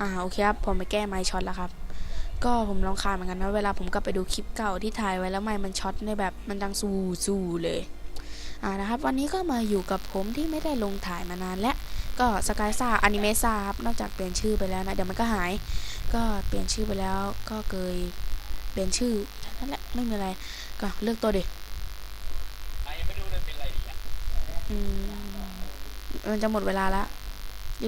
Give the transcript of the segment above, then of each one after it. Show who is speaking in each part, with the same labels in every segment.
Speaker 1: อ่าโอเคครับผมไปแก้ไมค์ช็อตแล้วครับ ก็ผมลองคาเหมือนกันนะเวลาผมกลับไปดูคลิปเก่าที่ถ่ายไว้แล้วไมค์มันช็อตในแบบมันดังซูซูเลยอ่านะครับวันนี้ก็มาอยู่กับผมที่ไม่ได้ลงถ่ายมานานและก็สกายซ่าอนิเมซ่าครับนอกจากเปลี่ยนชื่อไปแล้วนะเดี๋ยวมันก็หาย ก็เปลี่ยนชื่อไปแล้วก็เคยเปลี่ยนชื่อนั่นแหละไม่มีอะไรก็เลือกตัวดิ
Speaker 2: ม่รู้เลยเป็นอะไรดีอะ
Speaker 1: อืมมันจะหมดเวลาละ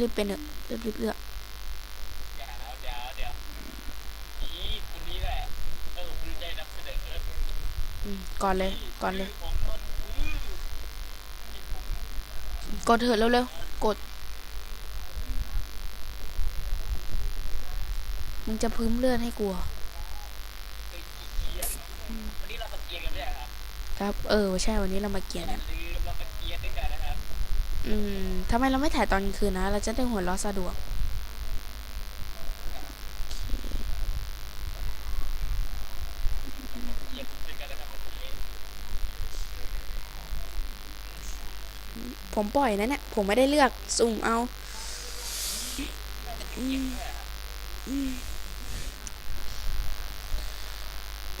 Speaker 1: รีบๆเป็นเถอะรีบๆเลือก
Speaker 2: เดี๋ยวเดี๋ยวเดี๋ยวนี่คนนี้แหละเออคุณใจนำเสนอ
Speaker 1: อืม ก่อนเลย ก่อนเลย
Speaker 2: ก
Speaker 1: ดเถอะเร็วๆ กด มึงจะพื้มเลือดให้กลัว
Speaker 2: คยขี้เกียจวันนี้เราตะเกียงกันไม่ใช่ครับ
Speaker 1: ครับ เออ ใช่ วันนี้เรามาเกียร์
Speaker 2: อย่า
Speaker 1: นะ
Speaker 2: ลืมเราตะเกียงด้วยกัน
Speaker 1: อืมทำไมเราไม่ถ่ายตอนกลางคืนนะ เราจะได้หัวเราะสะดวก
Speaker 2: เกียงด้วยกันนะครับวันนี้
Speaker 1: ผมปล่อยนะเนี่ย ผมไม่ได้เลือก สุ่มเอา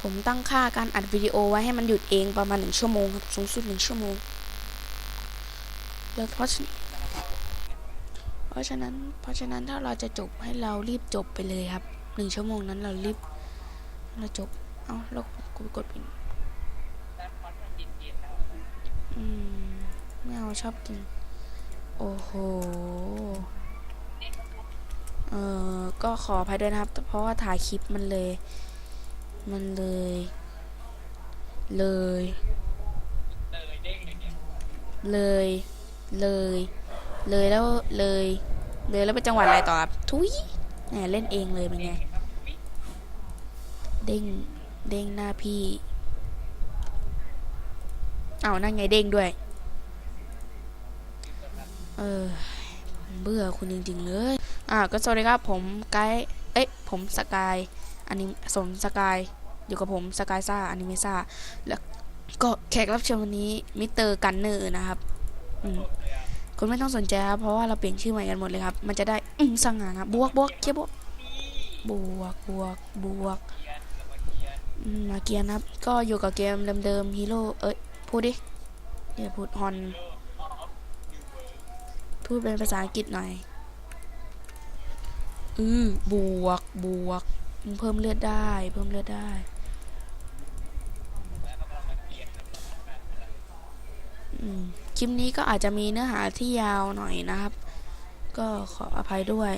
Speaker 1: ผมตั้งค่าการอัดวิดีโอไว้ให้มันหยุดเองประมาณหนึ่งชั่วโมงครับสูงสุดหนึ่งชั่วโมงแล้วเพราะฉะเพราะฉะนั้น เพราะฉะนั้นถ้าเราจะจบให้เรารีบจบไปเลยครับหนึ่งชั่วโมงนั้นเรารีบเราจบ เอาแล้วกูกดปิด
Speaker 2: อนมั
Speaker 1: ไม่เอาชอบกิน โอ้โห เออก็ขออภัยด้วยนะครับ เพราะว่าถ่ายคลิปมันเลย มันเลย เลย
Speaker 2: เล
Speaker 1: ย เลย เลยแล้วเลย เลยแล้วเป็นจังหวัดอะไรต่อครับ ทุยแหมเล่นเองเลยเป็นไง เด้ง เด้งหน้าพี่ เอานั่นไงเด้งด้วย เออเบื่อคุณจริง ๆ เลย อ่าก็สวัสดีครับผมไกด์เอ้ยผมสกายอันนี้สมสกายอยู่กับผมสกายซ่าอันิเมซ่าแล้วก็แขกรับเชิญวันนี้มิสเตอร์กันเนอร์นะครับอืมคุณไม่ต้องสนใจครับเพราะว่าเราเปลี่ยนชื่อใหม่กันหมดเลยครับ มันจะได้อืมสง่างามบวกบวกเคียบวกบวกบวกบวกมมาเกียร์นะครับ ก็อยู่กับเกมเดิมๆฮีโร่เอ้ยพูดดิเดี๋ยวพูดฮอน พูดเป็นภาษาอังกฤษหน่อย อือบวก บวกมึงเพิ่มเลือดได้ เพิ่มเลือดได้อืมคลิปนี้ก็อาจจะมีเนื้อหาที่ยาวหน่อยนะครับ ก็ขออภัยด้วย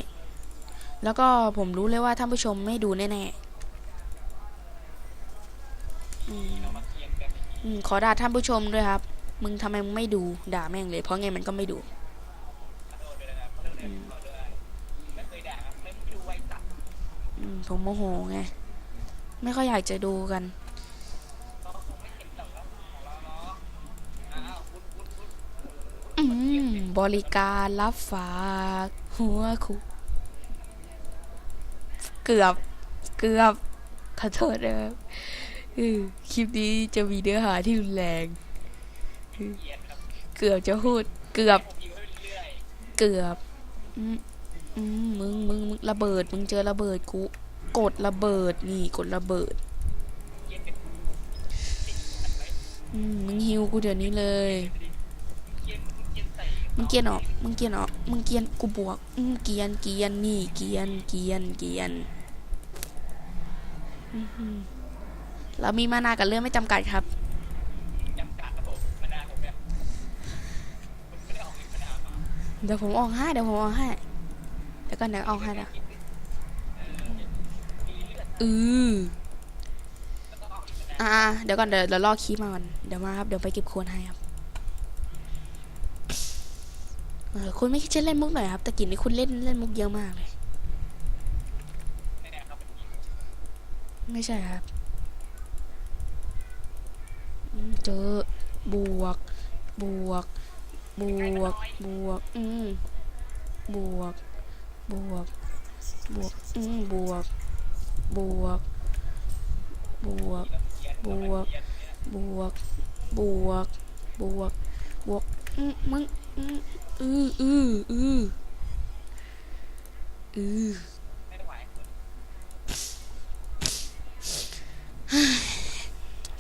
Speaker 1: แล้วก็ผมรู้เลยว่าท่านผู้ชมไม่ดูแน่ๆอืม
Speaker 2: เรามาเกียงกันอย่
Speaker 1: ขอด่าท่านผู้ชมด้วยครับ มึงทำไมมึงไม่ดู ด่าแม่งเลย เพราะไงมันก็ไม่ดู ผมโมโหไง ไม่ค่อยอยากจะดูกัน
Speaker 2: อื
Speaker 1: ม บริการรับฝากหัวคุเกือบ เกือบขอโทษนะครับคลิปนี้จะมีเนื้อหาที่รุนแรง
Speaker 2: เกื
Speaker 1: อบจะพูด เกือบ
Speaker 2: เกื
Speaker 1: อบมอืมมึง มึง มึง ระเบิด มึงเจอระเบิดกู กดระเบิดนี่กดระเบิดมึงฮิวกูเดี๋ยวนี้เลย มึงเกียนออก มึงเกียนออก มึงเกียนกูบวกอืมเกียนเกียนนี่เกียนเกียนเกียน เรามีมานากับเรื่องไม่จำกัดครับ
Speaker 2: เนี่ยผมไม่ได้ออกเงินมานานมา
Speaker 1: เดี๋ยวผมออกให้เดี๋ยวผมออกให้เดี๋ยวก่อนเดี๋ยวออกให้นะ อืออ่าเดี๋ยวก่อนเดี๋ยวเดี๋ยวรอคีมาก่อนเดี๋ยวมาครับเดี๋ยวไปเก็บโคนให้ครับเออคุณไม่คิดจะเล่นมุกหน่อยครับแตะกี้นี้คุณเล่นเล่นมุกเยอะมากเลย
Speaker 2: ไม่
Speaker 1: ใช่ครับเจอบวก บวก บวก บวก อืมบวก บวก บวก อืมบวก บวก บวก บวก บวก บวก บวก บวกมึงอืออืออืออือ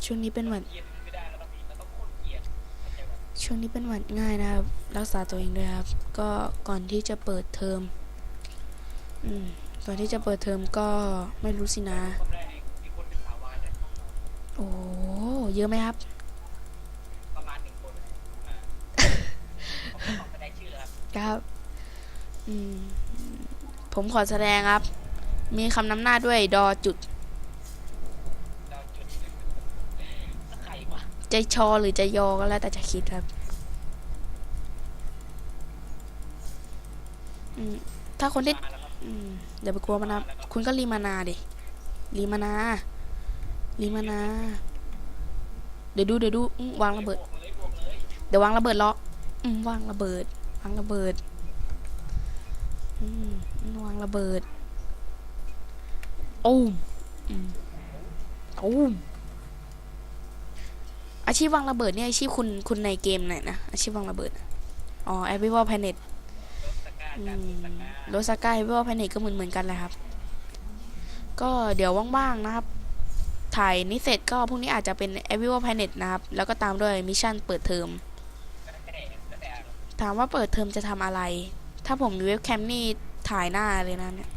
Speaker 1: ช่วงนี้เป็นหวัด ช่วงนี้เป็นหวัดง่ายนะครับ รักษาตัวเองด้วยครับ ก็ก่อนที่จะเปิดเทอม อืม ตอนที่จะเปิดเทอมก็ไม่รู้สินะ โอ้เยอะไหมครับ
Speaker 2: ครับ
Speaker 1: อืม ผมขอแสดงครับ มีคำน้ำหน้าด้วยดอจุด
Speaker 2: จะ
Speaker 1: ชอหรือจะยอก็แล้วแต่จะคิดครับ อืม ถ้าคนที่อืม อย่าไปกลัวมันนะคุณก็รีมานาดิรีมานารีมานา เดี๋ยวดูเดี๋ยวดูวางระเบิด
Speaker 2: เดี๋
Speaker 1: ยววางระเบิดลาะอืมวางระเบิด วางระเบิดอวางระเบิดโอ้มโอ้มอาชีพวางระเบิดเนี่ยอาชีพคุณคุณในเกมไหนนะอาชีพวางระเบิดอ๋อ a v i v a l Planet โรสกาย a v i v a l Planet ก็เหมือนเหมือนกันเลยครับ ก็เดี๋ยวว่างๆนะครับ ถ่ายนี้เสร็จก็พรุ่งนี้อาจจะเป็น a v i v a l Planet นะครับ แล้วก็ตามด้วยมิชชั่นเปิดเทอม ถามว่าเปิดเทอมจะทำอะไร ถ้าผมมีเว็บแคมนี่ถ่ายหน้าเลยนะเนี่ย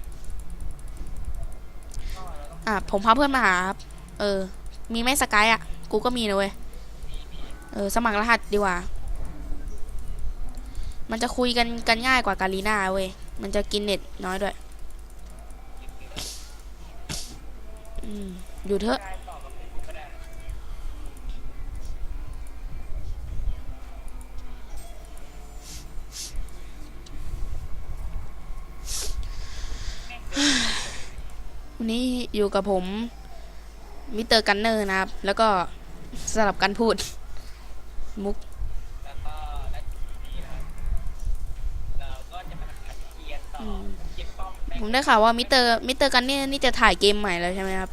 Speaker 2: อะ
Speaker 1: ผมพาเพื่อนมาหาครับ เออ มีไหมสกายอะ กูก็มีนะเว้ย เออ สมัครรหัสดีกว่า มันจะคุยกันกันง่ายกว่าการีนาเว้ย มันจะกินเน็ตน้อยด้วย อืม อยู่เถอะ วันนี้อยู่กับผม มิสเตอร์กันเนอร์นะครับ แล้วก็สลับกันพูด มุก ผมได้ข่าวว่ามิสเตอร์มิสเตอร์กันเนี่ยนี่จะถ่ายเกมใหม่แล้วใช่ไหมครับ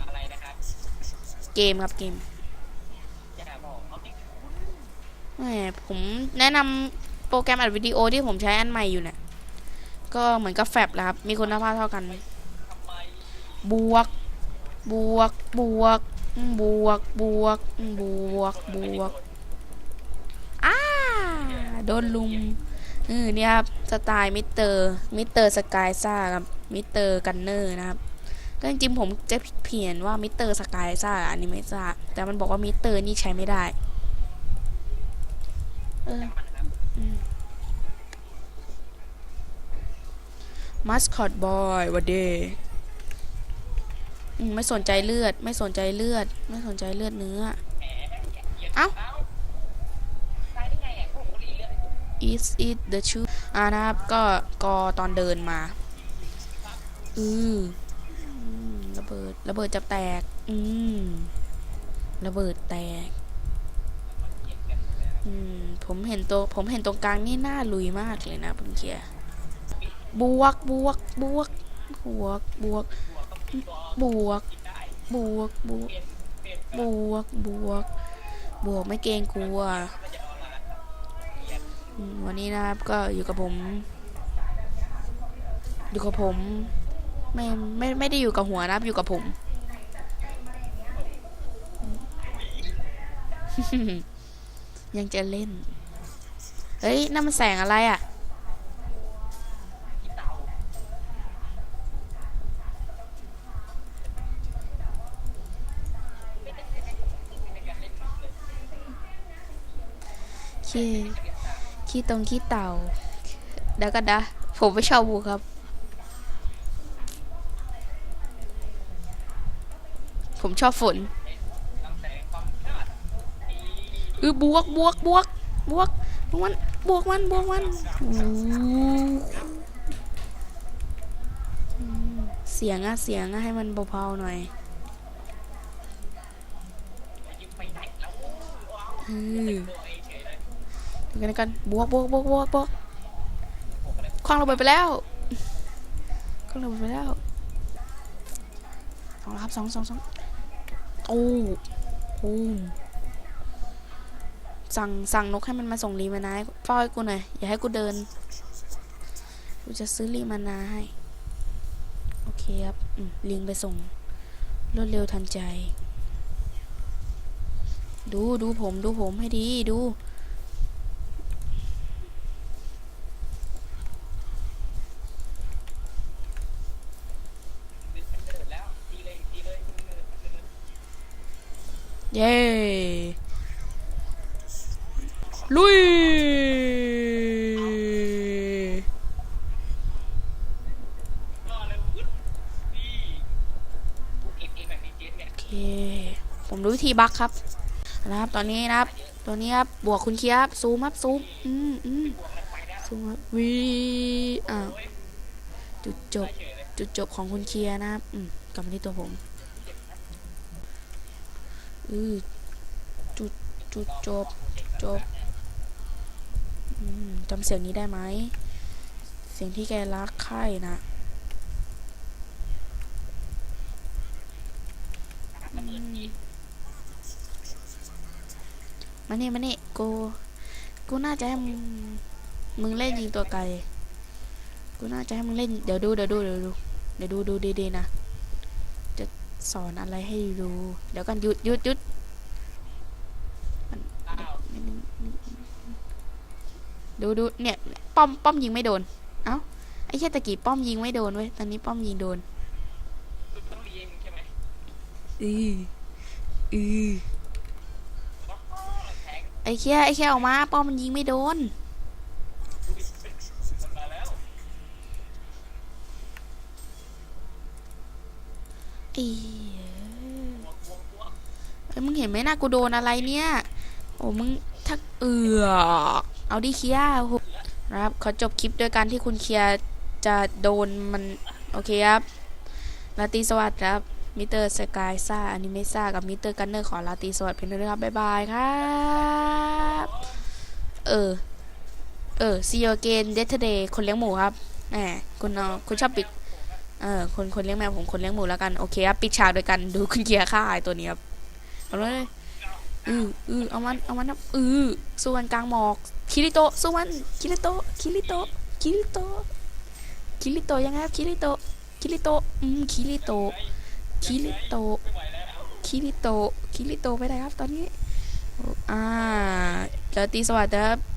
Speaker 2: อะไรนะครับ
Speaker 1: เกมครับเกม
Speaker 2: อย่าบอกเอาดิ
Speaker 1: แหมผมแนะนำโปรแกรมอัดวิดีโอที่ผมใช้อันใหม่อยู่เนี่ย ก็เหมือนกับแฟบแหละครับ มีคุณภาพเท่ากัน
Speaker 2: ทำไม
Speaker 1: บวก บวก บวกอืมบวก บวกอืมบวก บวก อ้า โดนลุม เออเนี่ยครับสไตล์มิสเตอร์มิสเตอร์สกายซ่ากับมิสเตอร์กันเนอร์นะครับก็จริงๆผมจะเพียนว่ามิสเตอร์สกายซ่าอันนี้ไม่ทราบแต่มันบอกว่ามิสเตอร์นี่ใช้ไม่ได้เออ
Speaker 2: มั
Speaker 1: สคอตบอยวันเดย์ไม่สนใจเลือด ไม่สนใจเลือด ไม่สนใจเลือดเนื้อ
Speaker 2: เกียร์
Speaker 1: เอ้า
Speaker 2: ตายได้ไงอะพวกบุหรี่เลือด
Speaker 1: is it the truth อ่านะครับ ก็กอตอนเดินมา อืมระเบิด ระเบิดจะแตก อืมระเบิดแตก อืม ผมเห็นตัว ผมเห็นตรงกลางนี่น่าลุยมากเลยนะคุณเคียบวก บวก บวก บวก บวก บวก บวก บวก บวก บวก บวก ไม่เกรงกลัว วันนี้นะครับก็อยู่กับผม อยู่กับผม ไม่ไม่ไม่ได้อยู่กับหัวนะครับ อยู่กับผม ยังจะเล่น เฮ้ยนั่นมันแสงอะไรอะขี้ ขี้ตรงขี้เต่าเดี๋ยวกันนะ ผมไม่ชอบบูครับ ผมชอบฝนเออบวกบวกบวกบวกบวกมันบวกมันบวกมันเสียงอะเสียงอะให้มันเบาๆหน่อยอือ กันกันบวกบวกบวกบวกบวกคว้างระเบิดไปแล้วคว้างระเบิดไปแล้วสองครับสองสองสองโอ้โอ้สั่งสั่งนกให้มันมาส่งรีมานาให้เฝ้าให้กูหน่อยอย่าให้กูเดินกูจะซื้อรีมานาให้โอเคครับลิงไปส่งรวดเร็วทันใจ ดูดูผมดูผมให้ดีดู
Speaker 2: เดินแล้วทีเลยทีเลยเดินเดิน
Speaker 1: เย้ลุย
Speaker 2: ลุย
Speaker 1: โอเค ผมรู้วิธีบักครับ นะครับ ตอนนี้นะครับ ตัวนี้ครับ บวกคุณเคียบซูมครับ ซูม อืมอืมซูมครับวีอ่าจุดจบ จุดจบของคุณเคียร์นะครับ อืมกลับมาที่ตัวผม อือจุดจุดจบจบจำเสียงนี้ได้ไหม เสียงที่แกรักใครนะมมานี่มานี่กู กูน่าจะให้มึงมึงเล่นยิงตัวไกล กูน่าจะให้มึงเล่น เดี๋ยวดู เดี๋ยวดู เดี๋ยวดู เดี๋ยวดูดูดีๆนะ สอนอะไรให้ดูเดี๋ยวกันหยุดหยุดหยุด
Speaker 2: อ้าว
Speaker 1: ดูดูเนี่ย ป้อมป้อมยิงไม่โดน เอ้าไอ้แค่ตะกี้ป้อมยิงไม่โดนเว้ยตอนนี้ป้อมยิงโดน
Speaker 2: คุณต้องเรียนใช่ไหม
Speaker 1: อืออือ
Speaker 2: ว้าวแทง
Speaker 1: ไอ้แค่ไอ้แค่ออกมา ป้อมมันยิงไม่โดน
Speaker 2: ดูดิเป็นมันมาแล้ว
Speaker 1: ไอ้
Speaker 2: บวกบวกบวก
Speaker 1: เอ้ยมึงเห็นไหมนะกูโดนอะไรเนี่ย โอ้มึงทักเอือเอาดิเคลียร์ครับขอจบคลิปด้วยการที่คุณเคลียร์จะโดนมัน โอเคครับลาตีสวัสดิ์ครับมิเตอร์สกายซ่าอนิเมซ่ากับมิเตอร์กันเนอร์ขอลาตีสวัสดิ์เพียงเท่านี้ครับ บ๊ายบายครับ เออ เออ see you again yesterday คนเลี้ยงหมูครับแหมคุณเนาะคุณชอบปิด เออคนคนเลี้ยงแมวผมคนเลี้ยงหมูแล้วกันโอเคครับปิดฉากโดยกันดูคุณเกียร์ฆ่าไอ้ตัวนี้ครับเอาเลยอืออือเอามันเอามันนะอือสู้กันกลางหมอกคิริโตะสู้มันคิริโตะคิริโตะคิริโตะคิริโตะยังไงครับคิริโตะคิริโตะอืมคิริโตะคิริโตะคิริโตะคิริโตะไปไหนครับ ตอนนี้อ่าเจอตีสวัสดิ์ครับ